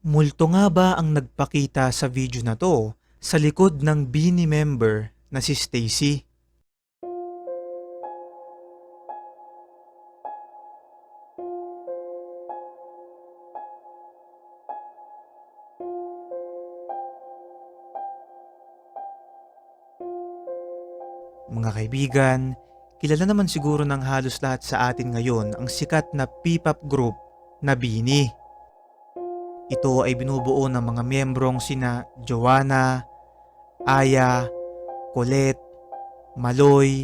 Multo nga ba ang nagpakita sa video na to sa likod ng Bini member na si Stacy? Mga kaibigan, kilala naman siguro ng halos lahat sa atin ngayon ang sikat na P-pop group na Bini. Ito ay binubuo ng mga miyembrong sina Joanna, Aya, Colette, Maloy,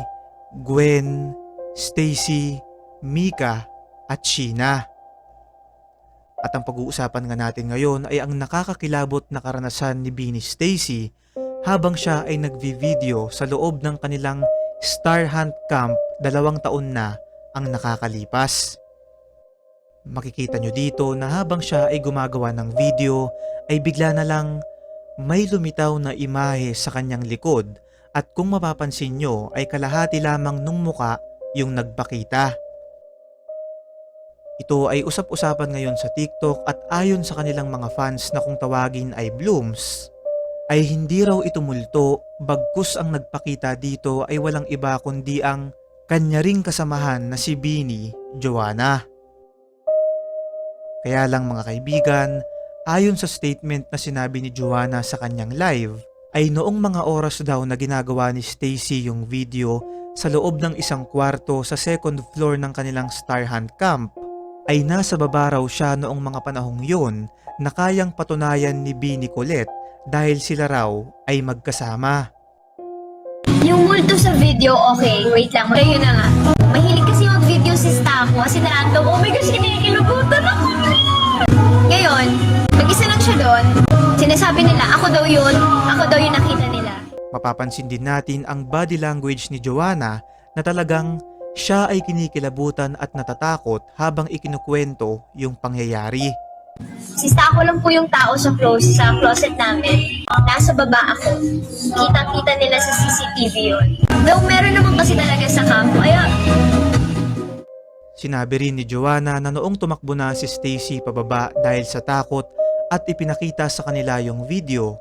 Gwen, Stacy, Mika, at Sheena. At ang pag-uusapan nga natin ngayon ay ang nakakakilabot na karanasan ni Beanie Stacy habang siya ay nagvi-video sa loob ng kanilang Star Hunt Camp dalawang taon na ang nakakalipas. Makikita nyo dito na habang siya ay gumagawa ng video ay bigla na lang may lumitaw na imahe sa kanyang likod at kung mapapansin nyo ay kalahati lamang nung muka yung nagpakita. Ito ay usap-usapan ngayon sa TikTok at ayon sa kanilang mga fans na kung tawagin ay blooms, ay hindi raw ito multo bagkus ang nagpakita dito ay walang iba kundi ang kanya ring kasamahan na si Bini Joanna. Kaya lang mga kaibigan, ayon sa statement na sinabi ni Joanna sa kanyang live, ay noong mga oras daw na ginagawa ni Stacy yung video sa loob ng isang kwarto sa second floor ng kanilang Star Hunt Camp, ay nasa baba raw siya noong mga panahong yun na kayang patunayan ni Bini Colette dahil sila raw ay magkasama. Yung multo sa video, okay. Wait lang, kayo na nga. Mahilig kasi mag-video si Stako kasi na-random, oh my gosh, kinikilubutan ako. Ngayon, mag-isa lang siya doon. Sinasabi nila, ako daw yun, ako daw yung nakita nila. Mapapansin din natin ang body language ni Joanna na talagang siya ay kinikilabutan at natatakot habang ikinukwento yung pangyayari. Si Stako lang po yung tao sa close, sa closet namin. Nasa baba ako. Kitang-kita nila sa CCTV yun. Though meron naman kasi talaga sa kampo. Ayun, Sinabi rin ni Joanna na noong tumakbo na si Stacy pababa dahil sa takot at ipinakita sa kanila yung video,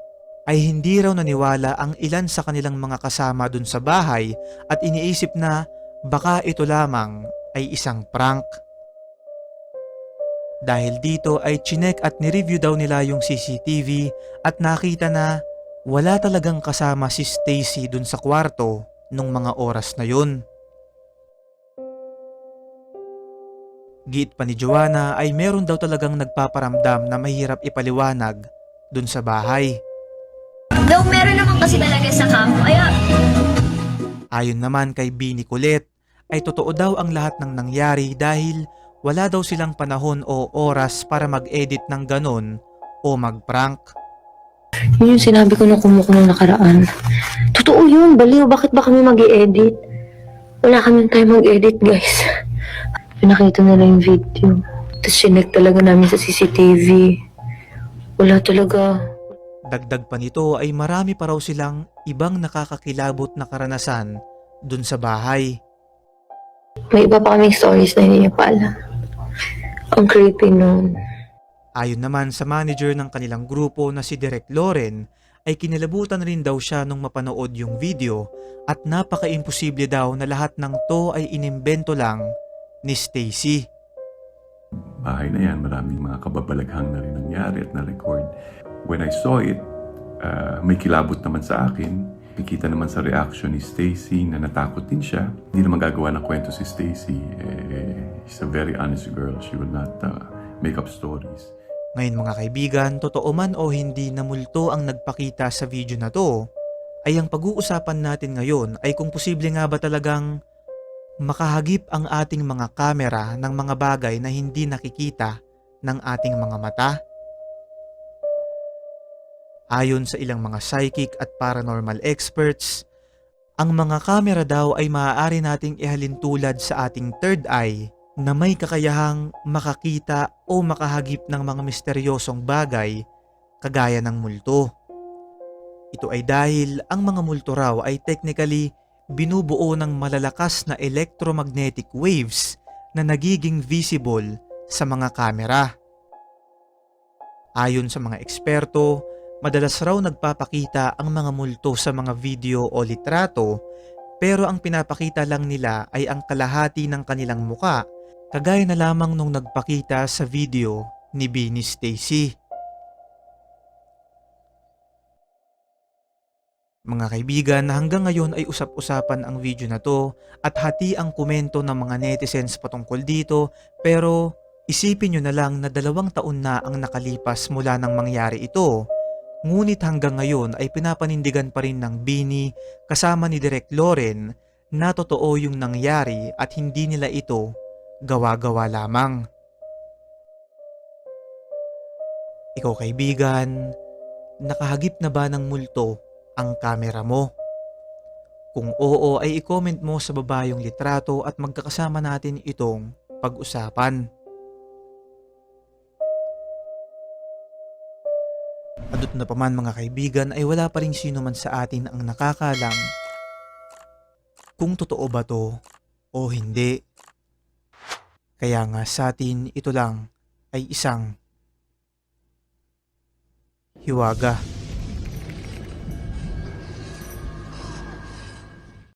ay hindi raw naniwala ang ilan sa kanilang mga kasama dun sa bahay at iniisip na baka ito lamang ay isang prank. Dahil dito ay chinek at nireview daw nila yung CCTV at nakita na wala talagang kasama si Stacy dun sa kwarto nung mga oras na yun. Giit pa ni Joanna ay meron daw talagang nagpaparamdam na mahirap ipaliwanag dun sa bahay. though meron naman kasi talaga sa kampo. Ayun, Ayon naman kay Bini Colette ay totoo daw ang lahat ng nangyari dahil wala daw silang panahon o oras para mag-edit ng ganon o mag-prank. Yun yung sinabi ko nung kumuko nung nakaraan. Totoo yun, baliw. Bakit ba kami mag edit Wala kami time mag-edit, guys. Pinakita nila yung video. Tapos sinek talaga namin sa CCTV. Wala talaga. Dagdag pa nito ay marami pa raw silang ibang nakakakilabot na karanasan dun sa bahay. May iba pa kaming stories na hindi niyo pa alam. Ang creepy nun. Ayon naman sa manager ng kanilang grupo na si Direk Loren ay kinilabutan rin daw siya nung mapanood yung video at napaka-imposible daw na lahat ng to ay inimbento lang ni Stacy. bahay na yan, maraming mga kababalaghang na rin nangyari at na-record. When I saw it, uh, may kilabot naman sa akin. Kikita naman sa reaction ni Stacy na natakot din siya. Hindi naman gagawa ng kwento si Stacy. Eh, she's a very honest girl. She will not uh, make up stories. Ngayon mga kaibigan, totoo man o hindi na multo ang nagpakita sa video na to, ay ang pag-uusapan natin ngayon ay kung posible nga ba talagang makahagip ang ating mga kamera ng mga bagay na hindi nakikita ng ating mga mata. Ayon sa ilang mga psychic at paranormal experts, ang mga kamera daw ay maaari nating ihalin tulad sa ating third eye na may kakayahang makakita o makahagip ng mga misteryosong bagay kagaya ng multo. Ito ay dahil ang mga multo raw ay technically binubuo ng malalakas na electromagnetic waves na nagiging visible sa mga kamera. Ayon sa mga eksperto, madalas raw nagpapakita ang mga multo sa mga video o litrato pero ang pinapakita lang nila ay ang kalahati ng kanilang muka kagaya na lamang nung nagpakita sa video ni Beanie Stacy. Mga kaibigan, hanggang ngayon ay usap-usapan ang video na to at hati ang komento ng mga netizens patungkol dito pero isipin nyo na lang na dalawang taon na ang nakalipas mula nang mangyari ito. Ngunit hanggang ngayon ay pinapanindigan pa rin ng Bini kasama ni Direk Loren na totoo yung nangyari at hindi nila ito gawa-gawa lamang. Ikaw kaibigan, nakahagip na ba ng multo ang kamera mo? Kung oo ay i-comment mo sa baba yung litrato at magkakasama natin itong pag-usapan. Adot na pa man mga kaibigan ay wala pa rin sino man sa atin ang nakakalam kung totoo ba to o hindi. Kaya nga sa atin ito lang ay isang hiwaga.